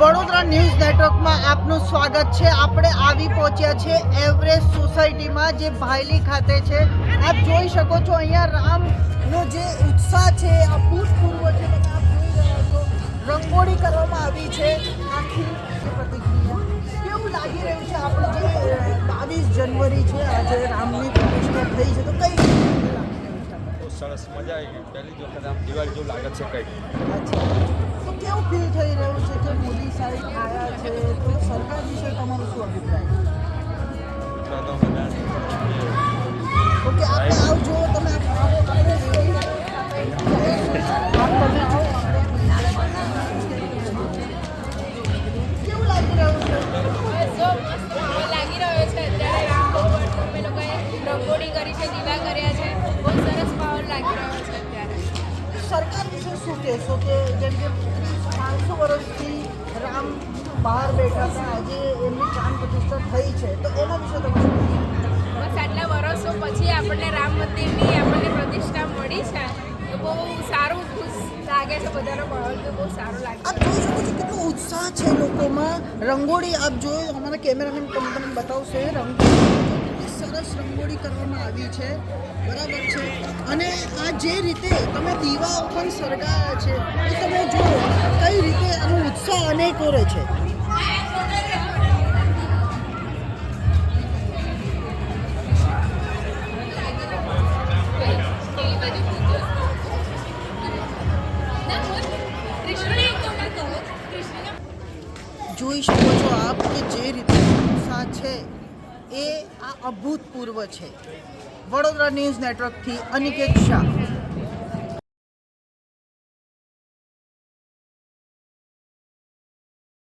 Vadodara news નેટવર્કમાં આપનું સ્વાગત છે. આપણે આવી પહોંચ્યા છે એવરેસ્ટ સોસાયટીમાં, જે ભાયલી ખાતે છે. આપ જોઈ શકો છો અહીંયા રામનો જે ઉત્સાહ છે, અભૂતપૂર્વ છે, તમે આપ જોઈ રંગોળી કરવામાં આવી છે. આખી પ્રતિક્રિયા. કેવું લાગી રહ્યું છે આપણે જે બાવીસ જનવરી છે? આજે રામની પ્રતિષ્ઠા થઈ છે. તો કઈ રીતે લાગી રહ્યું છે બહુ સરસ મજા આવી ગઈ. પહેલી જ વખત આમ દિવાળી જેવું લાગે છે કંઈક. તો કેવું ફીલ થઈ રહ્યું છે કે મોદી સાહેબ આવ્યા છે? તો સરકાર વિશે તમારો શું અભિપ્રાય. ઓકે આવજો તમે સરકાર વિશે શું કહેશો કે જેમ કે પાંચસો વર્ષથી રામ બહાર બેઠા હતા આજે એમની પ્રાણ પ્રતિષ્ઠા થઈ છે તો એના વિશે તમે? બસ આટલા વર્ષો પછી આપણને રામ મંદિરની આપણને પ્રતિષ્ઠા મળી છે. તો બહુ સારું ખુશ લાગે છે બધાનો માહોલ તો બહુ સારો લાગે આપ જોઈ શકો છો કેટલો ઉત્સાહ છે લોકોમાં. રંગોળી આપ જોયો અમારા કેમેરામેન તમને બતાવશે રંગોળી. સરસ રંગોળી કરવામાં આવી છે. બરાબર છે. અને આ જે રીતે તમે દીવાઓ પણ સળગાવ્યા છે, એ તમે જુઓ કઈ રીતે આનો ઉત્સાહ અનેક કરે છે. જોઈ શકો છો આપ કે જે રીતે ઉત્સાહ છે. એ આ અભૂતપૂર્વ છે. વડોદરા ન્યૂઝ નેટવર્કથી અનિકેત શાહ.